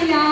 ਧੀਆਂ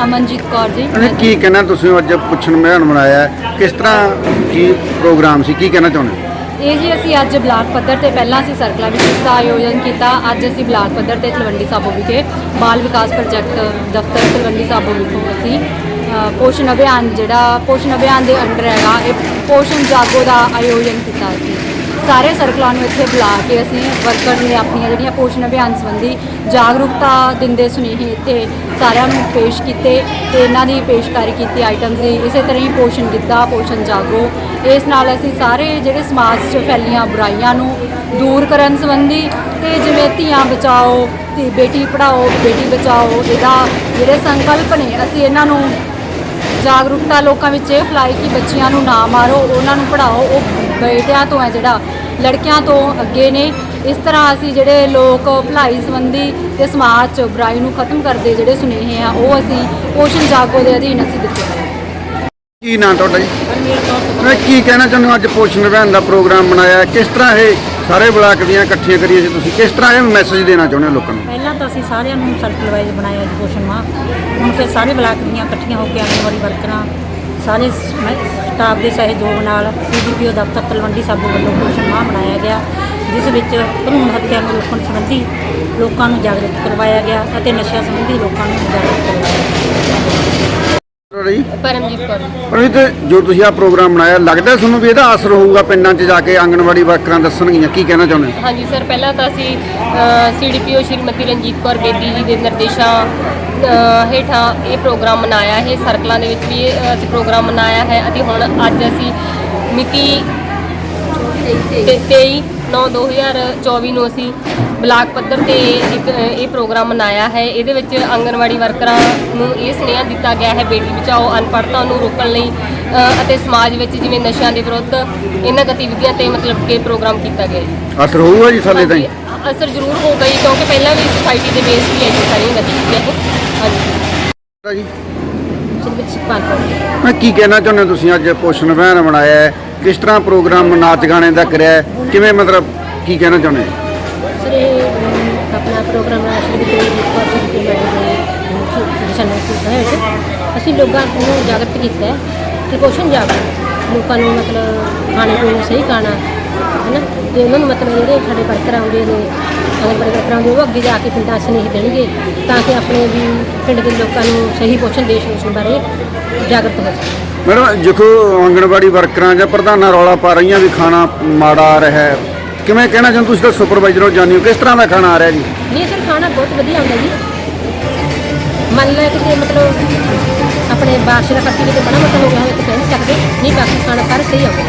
ਅਮਨਜੀਤ ਕੌਰ ਜੀ ਅਰੇ ਕੀ ਕਹਿਣਾ ਤੁਸੀਂ ਅੱਜ ਪੁੱਛਣ ਮਿਹਨ ਬਣਾਇਆ? ਕਿਸ ਤਰ੍ਹਾਂ ਕੀ ਪ੍ਰੋਗਰਾਮ ਸੀ ਕੀ ਕਹਿਣਾ ਚਾਹੁੰਦੇ? ਇਹ ਜੀ ਅਸੀਂ ਅੱਜ ਬਲਾਕ ਪੱਧਰ ਤੇ ਪਹਿਲਾਂ ਅਸੀਂ ਸਰਕਲਾਂ ਵਿੱਚ ਇਸ ਦਾ ਆਯੋਜਨ ਕੀਤਾ ਅੱਜ ਅਸੀਂ ਬਲਾਕ ਪੱਧਰ ਤੇ ਤਲਵੰਡੀ ਸਾਬੋ ਵਿਖੇ ਬਾਲ ਵਿਕਾਸ ਪ੍ਰੋਜੈਕਟ ਦਫ਼ਤਰ ਤਲਵੰਡੀ ਸਾਬੋ ਵਿਖੋਂ ਅਸੀਂ ਅ, ਪੋਸ਼ਣ ਅਭਿਆਨ ਜਿਹੜਾ ਪੋਸ਼ਣ ਅਭਿਆਨ ਦੇ ਅੰਡਰ ਹੈਗਾ ਇਹ ਪੋਸ਼ਣ ਜਾਗੋ ਦਾ ਆਯੋਜਨ ਕੀਤਾ ਅਸੀਂ ਸਾਰੇ ਸਰਕਲਾਂ ਨੂੰ ਇੱਥੇ ਬੁਲਾ ਕੇ ਅਸੀਂ ਵਰਕਰ ਨੇ ਆਪਣੀਆਂ ਜਿਹੜੀਆਂ ਪੋਸ਼ਣ ਅਭਿਆਨ ਸੰਬੰਧੀ ਜਾਗਰੂਕਤਾ ਦਿੰਦੇ ਸੁਨੇਹੇ ਇੱਥੇ ਸਾਰਿਆਂ ਨੂੰ ਪੇਸ਼ ਕੀਤੇ ਤੇ ਇਹਨਾਂ ਦੀ ਪੇਸ਼ਕਾਰੀ ਕੀਤੀ ਆਈਟਮਸ ਦੀ, ਇਸੇ ਤਰ੍ਹਾਂ ਹੀ ਪੋਸ਼ਣ ਗਿੱਧਾ, ਪੋਸ਼ਣ ਜਾਗੋ। ਇਸ ਨਾਲ ਅਸੀਂ ਸਾਰੇ ਜਿਹੜੇ ਸਮਾਜ 'ਚ ਫੈਲੀਆਂ ਬੁਰਾਈਆਂ ਨੂੰ ਦੂਰ ਕਰਨ ਸੰਬੰਧੀ ਤੇ ਜਿਵੇਂ ਧੀਆਂ ਬਚਾਓ ਤੇ ਬੇਟੀ ਪੜਾਓ ਬੇਟੀ ਬਚਾਓ, ਇਹਦਾ ਜਿਹੜੇ ਸੰਕਲਪ ਨੇ, ਅਸੀਂ ਇਹਨਾਂ ਨੂੰ ਜਾਗਰੂਕਤਾ ਲੋਕਾਂ ਵਿੱਚ ਇਹ ਫੈਲਾਈ ਕਿ ਬੱਚਿਆਂ ਨੂੰ ਨਾ ਮਾਰੋ, ਉਹਨਾਂ ਨੂੰ ਪੜਾਓ ਉਹ ਬੇਟਿਆਂ ਤੋਂ ਹੈ ਜਿਹੜਾ ਲੜਕਿਆਂ ਤੋਂ ਅੱਗੇ ਨੇ। ਇਸ ਤਰ੍ਹਾਂ ਅਸੀਂ ਜਿਹੜੇ ਲੋਕ ਭਲਾਈ ਸੰਬੰਧੀ ਤੇ ਸਮਾਜ 'ਚ ਬੁਰਾਈ ਨੂੰ ਖਤਮ ਕਰਦੇ ਜਿਹੜੇ ਸੁਨੇਹੇ ਆ ਉਹ ਅਸੀਂ ਪੋਸ਼ਣ ਜਾਗੋ ਦੇ ਅਧੀਨ ਅਸੀਂ ਦਿੱਤੇ ਹੋਏ। ਕੀ ਨਾਂ ਤੁਹਾਡਾ ਜੀ? ਮੈਂ ਕੀ ਕਹਿਣਾ ਚਾਹੁੰਦੇ ਹੋ ਅੱਜ ਪੋਸ਼ਣ ਅਭਿਆਨ ਦਾ ਪ੍ਰੋਗਰਾਮ ਬਣਾਇਆ? ਕਿਸ ਤਰ੍ਹਾਂ ਇਹ ਸਾਰੇ ਬਲਾਕ ਦੀਆਂ ਇਕੱਠੀਆਂ ਕਰੀਏ ਸੀ ਤੁਸੀਂ? ਕਿਸ ਤਰ੍ਹਾਂ ਇਹ ਮੈਸੇਜ ਦੇਣਾ ਚਾਹੁੰਦੇ ਹੋ ਲੋਕਾਂ ਨੂੰ? ਪਹਿਲਾਂ ਤਾਂ ਅਸੀਂ ਸਾਰਿਆਂ ਨੂੰ ਸਰਕਲ ਵਾਈਜ਼ ਬਣਾਇਆ ਜੀ ਪੋਸ਼ਣ ਮਾਹ। ਹੁਣ ਫਿਰ ਸਾਰੇ ਬਲਾਕ ਦੀਆਂ ਇਕੱਠੀਆਂ ਹੋ ਕੇ ਆਂਗਨਵਾੜੀ ਵਰਕਰਾਂ ਸਾਰੇ ਸਟਾਫ ਦੇ ਸਹਿਯੋਗ ਨਾਲ ਸੀਡੀਪੀਓ ਦਫ਼ਤਰ ਤਲਵੰਡੀ ਸਾਬੋ ਵੱਲੋਂ ਪੋਸ਼ਣ ਮਾਹ ਬਣਾਇਆ ਗਿਆ, ਜਿਸ ਵਿੱਚ ਭਰੂਣ ਹੱਤਿਆ ਨੂੰ ਰੋਕਣ ਸੰਬੰਧੀ ਲੋਕਾਂ ਨੂੰ ਜਾਗਰੂਕ ਕਰਵਾਇਆ ਗਿਆ ਅਤੇ ਨਸ਼ਿਆਂ ਸੰਬੰਧੀ ਲੋਕਾਂ ਨੂੰ ਜਾਗਰੂਕ ਕਰਵਾਇਆ ਗਿਆ। ਤੁਹਾਡਾ ਜੀ ਪਰਮਜੀਤ ਕੌਰ। ਪਰ ਇਹ ਤੇ ਜੋ ਤੁਸੀਂ ਆ ਪ੍ਰੋਗਰਾਮ ਬਣਾਇਆ ਲੱਗਦਾ ਤੁਹਾਨੂੰ ਵੀ ਇਹਦਾ ਅਸਰ ਹੋਊਗਾ ਪਿੰਡਾਂ 'ਚ ਜਾ ਕੇ ਆਂਗਣਵਾੜੀ ਵਰਕਰਾਂ ਦੱਸਣਗੀਆਂ ਕੀ ਕਹਿਣਾ ਚਾਹੁੰਦੇ ਹਾਂਜੀ ਸਰ ਪਹਿਲਾਂ ਤਾਂ ਅਸੀਂ ਸੀਡੀਪੀਓ ਸ਼੍ਰੀਮਤੀ ਰਣਜੀਤ ਕੌਰ ਬੇਦੀ ਜੀ ਦੇ ਨਿਰਦੇਸ਼ਾਂ ਹੇਠਾਂ ਇਹ ਪ੍ਰੋਗਰਾਮ ਮਨਾਇਆ ਹੈ ਸਰਕਲਾਂ ਦੇ ਵਿੱਚ ਵੀ ਇਹ ਅਸੀਂ ਪ੍ਰੋਗਰਾਮ ਮਨਾਇਆ ਹੈ। ਅਤੇ ਹੁਣ ਅੱਜ ਅਸੀਂ ਮਿਤੀ 23 9 2024 ਨੂੰ ਅਸੀਂ ਬਲਾਕ ਪੱਧਰ ਤੇ ਇੱਕ ਇਹ ਪ੍ਰੋਗਰਾਮ ਮਨਾਇਆ ਹੈ। ਇਹਦੇ ਵਿੱਚ ਆਂਗਨਵਾੜੀ ਵਰਕਰਾਂ ਨੂੰ ਇਹ ਸੁਨੇਹਾ ਦਿੱਤਾ ਗਿਆ ਹੈ ਬੇਟੀ ਬਚਾਓ ਅਨਪੜ੍ਹਤਾ ਨੂੰ ਰੋਕਣ ਲਈ ਅਤੇ ਸਮਾਜ ਵਿੱਚ ਜਿਵੇਂ ਨਸ਼ਿਆਂ ਦੇ ਵਿਰੁੱਧ ਇਹਨਾਂ ਗਤੀਵਿਧੀਆਂ ਤੇ ਮਤਲਬ ਕਿ ਪ੍ਰੋਗਰਾਮ ਕੀਤਾ ਗਿਆ ਹੈ। ਅਸਰ ਹੋਊਗਾ ਜੀ ਥੱਲੇ ਤਾਈਂ? ਅਸਰ ਜ਼ਰੂਰ ਹੋ ਗਈ ਕਿਉਂਕਿ ਪਹਿਲਾਂ ਵੀ ਸੁਸਾਇਟੀ ਦੇ ਬੇਸ ਤੇ ਇਹ ਸਾਰੀਆਂ ਗਤੀਵਿਧੀਆਂ। ਹਾਂਜੀ। ਮੈਂ ਕੀ ਕਹਿਣਾ ਚਾਹੁੰਦੇ ਹੋ ਤੁਸੀਂ ਅੱਜ ਪੋਸ਼ਣ ਅਭਿਆਨ ਬਣਾਇਆ ਹੈ? ਕਿਸ ਤਰ੍ਹਾਂ ਪ੍ਰੋਗਰਾਮ ਨਾਚ ਗਾਣੇ ਦਾ ਕਰਿਆ ਹੈ? ਕਿਵੇਂ ਮਤਲਬ ਕੀ ਕਹਿਣਾ ਚਾਹੁੰਦੇ ਹੋ? ਸਰ ਇਹ ਅਮ, ਆਪਣਾ ਪ੍ਰੋਗਰਾਮ ਰਾਸ਼ਟਰੀ ਪਾਰਟੀ ਦੇ ਨਿਰਦੇਸ਼ ਹੈ। ਅਸੀਂ ਲੋਕਾਂ ਨੂੰ ਜਾਗਰਤ ਕੀਤਾ ਹੈ ਕਿ ਪੋਸ਼ਣ ਜਾਗਰਤ। ਲੋਕਾਂ ਨੂੰ ਮਤਲਬ ਖਾਣੇ ਪੀਣੇ ਨੂੰ ਸਹੀ ਖਾਣਾ ਹੈ ਨਾ ਤੇ ਉਹਨਾਂ ਨੂੰ ਮਤਲਬ ਜਿਹੜੇ ਸਾਡੇ ਵਰਕਰ ਆਉਂਦੇ ਨੇ ਆਂਗਨਵਾੜੀ ਵਰਕਰ ਆਉਂਦੇ ਉਹ ਅੱਗੇ ਜਾ ਕੇ ਪਿੰਡਾਂ 'ਚ ਨਹੀਂ ਦੇਣਗੇ ਤਾਂ ਕਿ ਆਪਣੇ ਵੀ ਪਿੰਡ ਦੇ ਲੋਕਾਂ ਨੂੰ ਸਹੀ ਪੋਸ਼ਣ ਦੇਸ਼ ਉਸ ਬਾਰੇ ਜਾਗਰਤ ਹੋ ਸਕੇ ਮੈਡਮ ਦੇਖੋ ਆਂਗਣਵਾੜੀ ਵਰਕਰਾਂ ਜਾਂ ਪ੍ਰਧਾਨਾਂ ਰੌਲਾ ਪਾ ਰਹੀਆਂ ਵੀ ਖਾਣਾ ਮਾੜਾ ਆ ਰਿਹਾ ਹੈ। ਕਿਵੇਂ ਕਹਿਣਾ ਚਾਹੁੰਦੇ ਤੁਸੀਂ ਤਾਂ ਸੁਪਰਵਾਈਜ਼ਰ ਹੋ ਜਾਣੀ ਹੋ ਕਿਸ ਤਰ੍ਹਾਂ ਦਾ ਖਾਣਾ ਆ ਰਿਹਾ ਜੀ? ਨਹੀਂ ਸਰ ਖਾਣਾ ਬਹੁਤ ਵਧੀਆ ਹੁੰਦਾ ਜੀ। ਮੰਨ ਲਓ ਕਿ ਮਤਲਬ ਆਪਣੇ ਬਾਰਿਸ਼ ਦਾ ਕਰਕੇ ਕਿਤੇ ਬੜਾ ਮੋਟਾ ਹੋ ਗਿਆ ਹੋਵੇ ਤਾਂ ਕਹਿ ਨਹੀਂ ਸਕਦੇ ਨਹੀਂ ਬਾਕੀ ਖਾਣਾ ਸਾਰਾ ਸਹੀ ਆਉਂਦਾ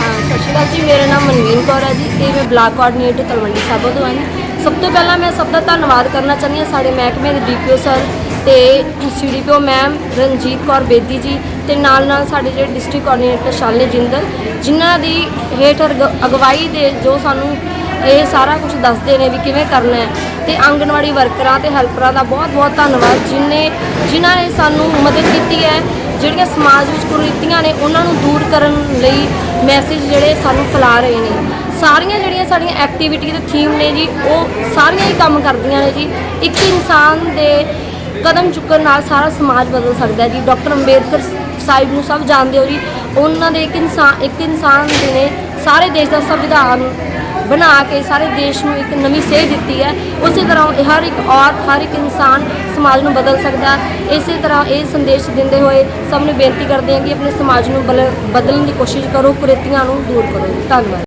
ਹਾਂ, ਸਤਿ ਸ਼੍ਰੀ ਅਕਾਲ ਜੀ, ਮੇਰਾ ਨਾਮ ਮਨਵੀਨ ਕੌਰ ਹੈ ਜੀ। ਤੇ ਮੈਂ ਬਲਾਕ ਕੋਆਰਡੀਨੇਟਰ ਤਲਵੰਡੀ ਸਾਬੋ ਤੋਂ ਹਾਂ ਸਭ ਤੋਂ ਪਹਿਲਾਂ ਮੈਂ ਸਭ ਦਾ ਧੰਨਵਾਦ ਕਰਨਾ ਚਾਹੁੰਦੀ ਹਾਂ ਸਾਡੇ ਮਹਿਕਮੇ ਦੇ ਡੀਪੀਓ ਸਰ ਤੇ ਸੀਡੀਪੀਓ ਮੈਮ ਰਣਜੀਤ ਕੌਰ ਬੇਦੀ ਜੀ ਤੇ ਨਾਲ ਨਾਲ ਸਾਡੇ ਜਿਹੜੇ ਡਿਸਟ੍ਰਿਕਟ ਕੋਆਰਡੀਨੇਟਰ ਸ਼ਾਲੇ ਜਿੰਦਲ, ਜਿਨ੍ਹਾਂ ਦੀ ਹੇਠ ਅਰਗ- ਅਗਵਾਈ ਦੇ ਜੋ ਸਾਨੂੰ ਇਹ ਸਾਰਾ ਕੁਝ ਦੱਸਦੇ ਨੇ ਵੀ ਕਿਵੇਂ ਕਰਨਾ ਹੈ। ਤੇ ਆਂਗਣਵਾੜੀ ਵਰਕਰਾਂ ਤੇ ਹੈਲਪਰਾਂ ਦਾ ਬਹੁਤ ਬਹੁਤ ਧੰਨਵਾਦ, ਜਿਨੇ, ਜਿਨ੍ਹਾਂ ਨੇ ਸਾਨੂੰ ਮਦਦ ਕੀਤੀ ਹੈ। ਜਿਹੜੀਆਂ ਸਮਾਜ ਵਿੱਚ ਕੁਰੀਤੀਆਂ ਨੇ, ਉਹਨਾਂ ਨੂੰ ਦੂਰ ਕਰਨ ਲਈ ਮੈਸੇਜ ਜਿਹੜੇ ਸਾਨੂੰ ਫੈਲਾ ਰਹੇ ਨੇ। ਸਾਰੀਆਂ ਜਿਹੜੀਆਂ ਸਾਡੀਆਂ ਐਕਟੀਵਿਟੀ ਦੇ ਥੀਮ ਨੇ ਜੀ, ਉਹ ਸਾਰੀਆਂ ਹੀ ਕੰਮ ਕਰਦੀਆਂ ਨੇ ਜੀ। ਇੱਕ ਇਨਸਾਨ ਦੇ ਕਦਮ ਚੁੱਕਣ ਨਾਲ ਸਾਰਾ ਸਮਾਜ ਬਦਲ ਸਕਦਾ ਹੈ ਜੀ। ਡਾਕਟਰ ਅੰਬੇਦਕਰ ਸਾਹਿਬ ਨੂੰ ਸਭ ਜਾਣਦੇ ਹੋ ਜੀ। ਉਹਨਾਂ ਦੇ ਇੱਕ ਇਨਸਾਨ ਇੱਕ ਇਨਸਾਨ ਨੇ, ਸਾਰੇ ਦੇਸ਼ ਦਾ ਸੰਵਿਧਾਨ ਬਣਾ ਕੇ ਸਾਰੇ ਦੇਸ਼ ਨੂੰ ਇੱਕ ਨਵੀਂ ਸੇਧ ਦਿੱਤੀ ਹੈ। ਉਸੇ ਤਰ੍ਹਾਂ ਹਰ ਇੱਕ ਔਰਤ, ਹਰ ਇੱਕ ਇਨਸਾਨ ਸਮਾਜ ਨੂੰ ਬਦਲ ਸਕਦਾ ਹੈ। ਇਸੇ ਤਰ੍ਹਾਂ ਇਹ ਸੰਦੇਸ਼ ਦਿੰਦੇ ਹੋਏ ਸਭ ਨੂੰ ਬੇਨਤੀ ਕਰਦੇ ਹਾਂ ਕਿ ਆਪਣੇ ਸਮਾਜ ਨੂੰ ਬਲ- ਬਦਲਣ ਦੀ ਕੋਸ਼ਿਸ਼ ਕਰੋ, ਕੁਰੀਤੀਆਂ ਨੂੰ ਦੂਰ ਕਰੋ। ਧੰਨਵਾਦ।